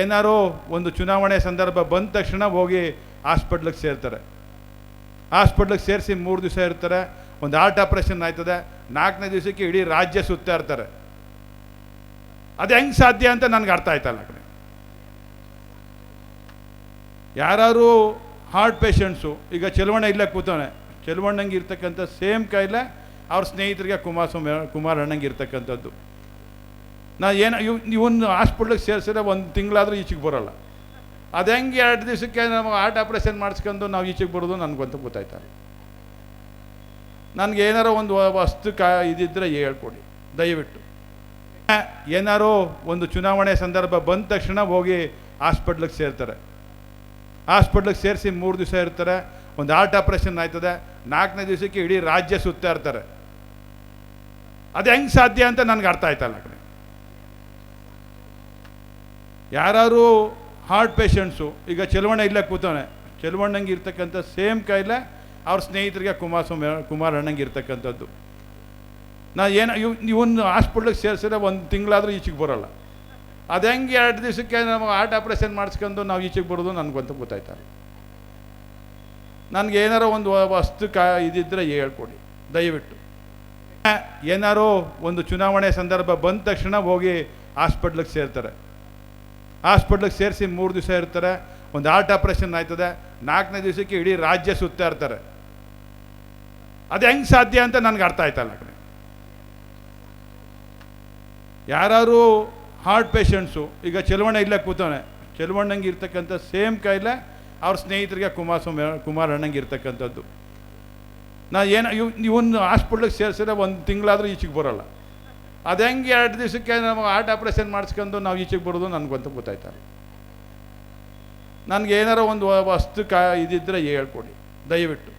ಏನಾರೋ ಒಂದು ಚುನಾವಣೆ ಸಂದರ್ಭ ಬಂದ ತಕ್ಷಣ ಹೋಗಿ ಹಾಸ್ಪಿಟ್ಲಿಗೆ ಸೇರ್ತಾರೆ. ಹಾಸ್ಪಿಟ್ಲಿಗೆ ಸೇರಿಸಿ ಮೂರು ದಿವಸ ಇರ್ತಾರೆ. ಒಂದು ಹಾರ್ಟ್ ಆಪ್ರೇಷನ್ ಆಯ್ತದೆ. ನಾಲ್ಕನೇ ದಿವಸಕ್ಕೆ ಇಡೀ ರಾಜ್ಯ ಸುತ್ತಾ ಇರ್ತಾರೆ. ಅದು ಹೆಂಗೆ ಸಾಧ್ಯ ಅಂತ ನನಗೆ ಅರ್ಥ ಆಯ್ತಲ್ಲ ಕಡೆ. ಯಾರು ಹಾರ್ಟ್ ಪೇಷಂಟ್ಸು, ಈಗ ಚೆಲುವಣ್ಣ ಇಲ್ಲೇ ಕೂತವನೆ. ಚೆಲುವಣ್ಣಂಗೆ ಇರ್ತಕ್ಕಂಥ ಸೇಮ್ ಕಾಯಿಲೆ ಅವ್ರ ಸ್ನೇಹಿತರಿಗೆ ಕುಮಾರಸ್ವಾಮಿ, ಕುಮಾರಣ್ಣಂಗೆ ಇರ್ತಕ್ಕಂಥದ್ದು. ನಾ ಏನು, ಇವ್, ಇವನು ಹಾಸ್ಪಿಟ್ಲಿಗೆ ಸೇರಿಸಿದ್ರೆ ಒಂದು ತಿಂಗಳಾದರೂ ಈಚೆಗೆ ಬರೋಲ್ಲ. ಅದು ಹೆಂಗೆ ಎರಡು ದಿವಸಕ್ಕೆ ನಮಗೆ ಹಾರ್ಟ್ ಆಪ್ರೇಷನ್ ಮಾಡಿಸ್ಕೊಂಡು ನಾವು ಈಚೆಗೆ ಬರೋದು ನನಗಂತೂ ಗೊತ್ತಾಯ್ತಾರೆ. ನನಗೆ ಏನಾರೋ ಒಂದು ವಸ್ತು ಕ ಇದಿದ್ದರೆ ಹೇಳ್ಕೊಡಿ, ದಯವಿಟ್ಟು. ಏನಾರೋ ಒಂದು ಚುನಾವಣೆ ಸಂದರ್ಭ ಬಂದ ತಕ್ಷಣ ಹೋಗಿ ಹಾಸ್ಪಿಟ್ಲಿಗೆ ಸೇರ್ತಾರೆ. ಹಾಸ್ಪಿಟ್ಲಿಗೆ ಸೇರಿಸಿ ಮೂರು ದಿವಸ ಇರ್ತಾರೆ, ಒಂದು ಹಾರ್ಟ್ ಆಪ್ರೇಷನ್ ಆಯ್ತದೆ, ನಾಲ್ಕನೇ ದಿವಸಕ್ಕೆ ಇಡೀ ರಾಜ್ಯ ಸುತ್ತಾ ಇರ್ತಾರೆ ಅದು ಹೆಂಗೆ ಸಾಧ್ಯ ಅಂತ ನನಗೆ ಅರ್ಥ ಆಯ್ತಲ್ಲ ಆ ಕಡೆ ಯಾರು ಹಾರ್ಟ್ ಪೇಷಂಟ್ಸು ಈಗ ಚೆಲುವಣ್ಣ ಇಲ್ಲೇ ಕೂತವನೆ. ಚೆಲುವಣ್ಣಂಗೆ ಇರ್ತಕ್ಕಂಥ ಸೇಮ್ ಕಾಯಿಲೆ ಅವ್ರ ಸ್ನೇಹಿತರಿಗೆ ಕುಮಾರ್ ಅಣ್ಣೆಗಿರ್ತಕ್ಕಂತದ್ದು ಇರ್ತಕ್ಕಂಥದ್ದು. ನಾ ಏನು ಇವ್ ಇವನು ಹಾಸ್ಪಿಟ್ಲಿಗೆ ಸೇರಿಸಿದ್ರೆ ಒಂದು ತಿಂಗಳಾದರೂ ಈಚೆಗೆ ಬರೋಲ್ಲ. ಅದು ಹೆಂಗೆ ಎರಡು ದಿವಸಕ್ಕೆ ನಮಗೆ ಹಾರ್ಟ್ ಆಪ್ರೇಷನ್ ಮಾಡಿಸ್ಕೊಂಡು ನಾವು ಈಚೆಗೆ ಬರೋದು ನನಗಂತ ಗೊತ್ತಾಯ್ತಾರೆ ನನಗೆ ಒಂದು ವಸ್ತು ಕಾ ಇದಿದ್ದರೆ ಹೇಳ್ಕೊಡಿ. ದಯವಿಟ್ಟು. ಏನಾರೋ ಒಂದು ಚುನಾವಣೆ ಸಂದರ್ಭ ಬಂದ ತಕ್ಷಣ ಹೋಗಿ ಹಾಸ್ಪಿಟ್ಲಿಗೆ ಸೇರ್ತಾರೆ. ಹಾಸ್ಪಿಟ್ಲಿಗೆ ಸೇರಿಸಿ ಮೂರು ದಿವಸ ಇರ್ತಾರೆ, ಒಂದು ಹಾರ್ಟ್ ಆಪ್ರೇಷನ್ ಆಯ್ತದೆ, ನಾಲ್ಕನೇ ದಿವಸಕ್ಕೆ ಇಡೀ ರಾಜ್ಯ ಸುತ್ತಾ ಇರ್ತಾರೆ. ಅದು ಹೆಂಗೆ ಸಾಧ್ಯ ಅಂತ ನನಗೆ ಅರ್ಥ ಆಯ್ತಲ್ಲ ಕಡೆ ಯಾರು ಹಾರ್ಟ್ ಪೇಷಂಟ್ಸು, ಈಗ ಚೆಲುವಣ್ಣ ಇಲ್ಲೇ ಕೂತವನೆ, ಚೆಲುವಣ್ಣಂಗೆ ಇರ್ತಕ್ಕಂಥ ಸೇಮ್ ಕಾಯಿಲೆ ಅವ್ರ ಸ್ನೇಹಿತರಿಗೆ ಕುಮಾರಸ್ವಾಮಿ ಕುಮಾರಣ್ಣಂಗೆ ಇರ್ತಕ್ಕಂಥದ್ದು. ನಾ ಏನು, ಇವ್, ಇವನು ಹಾಸ್ಪಿಟ್ಲಿಗೆ ಸೇರಿಸಿದ್ರೆ ಒಂದು ತಿಂಗಳಾದರೂ ಈಚೆಗೆ ಬರೋಲ್ಲ. ಅದು ಹೆಂಗೆ ಎರಡು ದಿವಸಕ್ಕೆ ನಮಗೆ ಹಾರ್ಟ್ ಆಪ್ರೇಷನ್ ಮಾಡಿಸ್ಕೊಂಡು ನಾವು ಈಚೆಗೆ ಬರೋದು ನನಗಂತೂ ಗೊತ್ತಾಯ್ತಾರೆ ನನಗೆ ಏನಾರ ಒಂದು ವಸ್ತು ಕಾ ಇದಿದ್ದರೆ ಹೇಳ್ಕೊಡಿ. ದಯವಿಟ್ಟು.